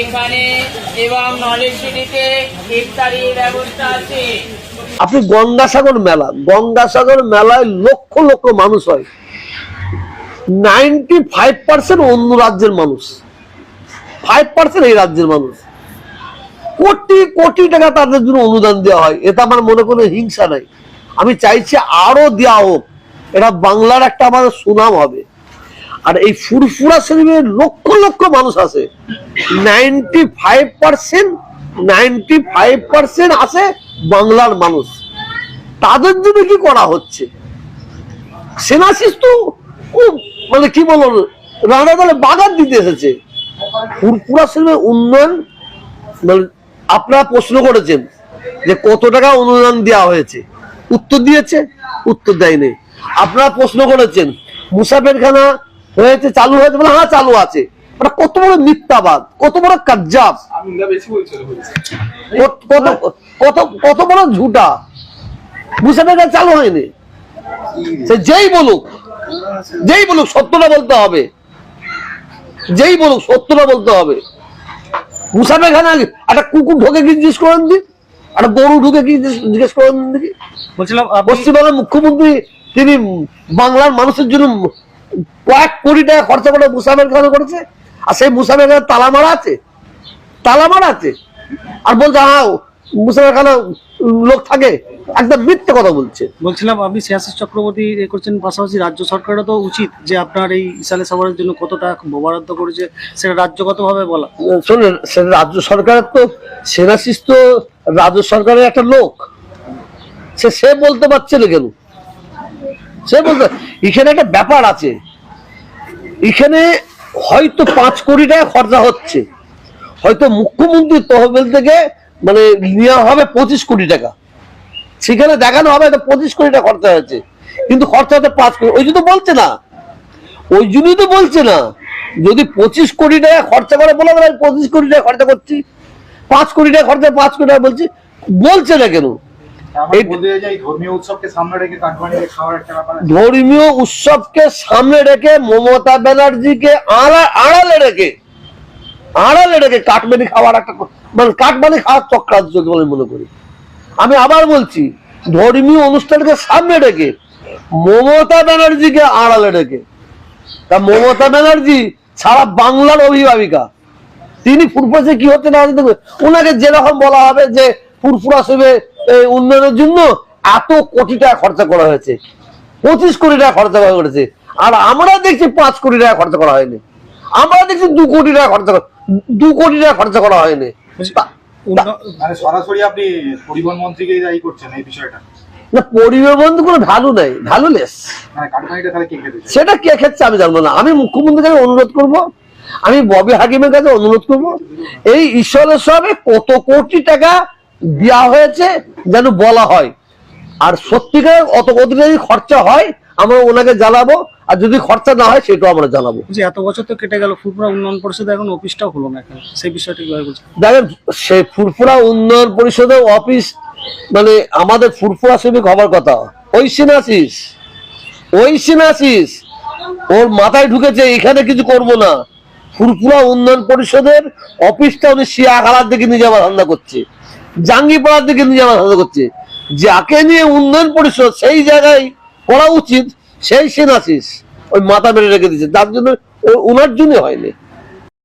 এখানে এবং নলেজ সিটিতে ইফতারির ব্যবস্থা আছে। আপনি গঙ্গাসাগর মেলা গঙ্গাসাগর মেলায় লক্ষ লক্ষ মানুষ হয়। নাইনটি ফাইভ পার্সেন্ট অন্য রাজ্যের মানুষ। ফাইভ পার্সেন্ট এই রাজ্যের মানুষ। কোটি কোটি টাকা তাদের জন্য অনুদান দেওয়া হয়। এটা আমার মনে কোনো হিংসা নাই। আমি চাইছি আরও দেওয়া হোক। এটা বাংলার একটা আমাদের সুনাম হবে। আর এই ফুরফুরা শরীফে লক্ষ লক্ষ মানুষ আছে। Ninety five percent ninety five percent আছে বাংলার মানুষ। তাদের জন্য কি করা হচ্ছে? সেনাশিস তো খুব মানে কি বলব, রানা দলে বাগান দিতে এসেছে। ফুরফুরা শরীফের উন্নয়ন মানে আপনারা প্রশ্ন করেছেন যে কত টাকা অনুদান দেওয়া হয়েছে। উত্তর দিয়েছে, উত্তর দেয়নি। আপনারা প্রশ্ন করেছেন, মুসাফেরখানা হয়েছে চালু হয়েছে বলে হ্যাঁ চালু আছে। ওটা কত বড় মিথ্যাবাদ কত বড় কাজ্জাব। কত কত- কত কত বড় ঝুটা। মুসাফেরখানা চালু হয়নি। সে যেই বলুক যেই বলুক সত্যটা বলতে হবে। যেই বলুক সত্যটা বলতে হবে। মুসাফে খানা একটা কুকুর ঢোকে কি জিজ্ঞেস করেন দিন একটা গরু ঢুকে কি জিজ্ঞেস- জিজ্ঞেস করেন দেখি বলছিলাম পশ্চিমবঙ্গের মুখ্যমন্ত্রী তিনি বাংলার মানুষের জন্য কয়েক কোটি টাকা খরচা করে মুসাফের খানা করেছে আর সেই মুসাফের খানা তালা মারা আছে তালা মারা আছে। আর বলছে হ্যাঁ মুসাফের খানা লোক থাকে একদম মিথ্যে কথা বলছে। বলছিলাম আপনি শ্রেয়াশিস চক্রবর্তী এ করছেন পাশাপাশি রাজ্য সরকারেরও তো উচিত যে আপনার এই ইসালে সাভারের জন্য কত টাকা বরাদ্দ করেছে সেটা রাজ্যগতভাবে বলা। শোনেন সে রাজ্য সরকারের তো সেনাশিস তো রাজ্য সরকারের একটা লোক। সে সে বলতে পারছে না কেন? সে বলতে এখানে একটা ব্যাপার আছে। এখানে হয়তো পাঁচ কোটি টাকা খরচা হচ্ছে। হয়তো মুখ্যমন্ত্রী তহবিল থেকে মানে নেওয়া হবে পঁচিশ কোটি টাকা। সেখানে দেখানো হবে এটা পঁচিশ কোটি টাকা খরচা হয়েছে। কিন্তু খরচা হচ্ছে পাঁচ কোটি ওই জন্য বলছে না। ওই জন্যই তো বলছে না। যদি পঁচিশ কোটি টাকা খরচা করে বলে আমি পঁচিশ কোটি টাকা খরচা করছি। পাঁচ কোটি টাকা খরচা, পাঁচ কোটি টাকা বলছি। বলছে না কেন? ধর্মীয় উৎসবকে সামনে রেখে মমতা ব্যানার্জিকে আড়া- আড়ালে রেখে আড়ালে রেখে কাঠমানি খাওয়ার একটা মানে কাঠমানি খাওয়ার চক্রান্ত বলে মনে করি। আমি আবার বলছি ধর্মীয় অনুষ্ঠানকে সামনে রেখে মমতা ব্যানার্জিকে আড়ালে রেখে। তা মমতা ব্যানার্জি সারা বাংলার অভিভাবিকা। তিনি ফুরফুরাসে কি হচ্ছে না ওনাকে যেরকম বলা হবে যে ফুরফুরা সেবে উন্নয়নের জন্য এত কোটি টাকা খরচা করা হয়েছে। পঁচিশ কোটি টাকা খরচা করা হয়েছে। আর আমরা দেখছি পাঁচ কোটি টাকা খরচা করা হয়নি। আমরা দেখছি দু কোটি টাকা খরচা করা- দু কোটি টাকা খরচা করা হয়নি। মানে সরাসরি আপনি পরিবহন মন্ত্রীকেই দায়ী করছেন এই বিষয়টা। না পরিবার বন্ধু কোনো ভ্যালু নেই। ভ্যালুলেস মানে কাঠমান্ডিটা তাহলে কে খেতে চায়? সেটা কে ক্ষেত্রে আমি জানব না। আমি মুখ্যমন্ত্রীর কাছে অনুরোধ করব। আমি ববি হাকিমের কাছে অনুরোধ করব। এই ঈশ্বরের সবে কত কোটি টাকা দেওয়া হয়েছে যেন বলা হয়। আর সত্যিকার অত কোটি যদি খরচা হয় আমরা ওনাকে জানাব আর যদি খরচা না হয় সেটাও আমরা জানাব। যে এত বছর তো কেটে গেল ফুরপুরা উন্নয়ন পরিষদ এখন অফিসটাও হলো না সেই বিষয়টা দেখেন সেই ফুরফুরা উন্নয়ন পরিষদের অফিস মানে আমাদের ফুরফুরা শ্রমিক হবার কথা। ওই সিনাসিস ওই সিনাসিস ওর মাথায় ঢুকেছে এখানে কিছু করব না। ফুরফুরা উন্নয়ন পরিষদের অফিসটা উনি শিয়াখালার দিকে নিয়ে যাওয়ার ধান্দা করছে। নিয়ে যাওয়ার ধান্দা করছে। যাকে নিয়ে উন্নয়ন পরিষদ সেই জায়গায় করা উচিত, সেই সেনাশিস ওই মাথা মেরে রেখে দিচ্ছে তার জন্য ওনার জন্য হয়নি।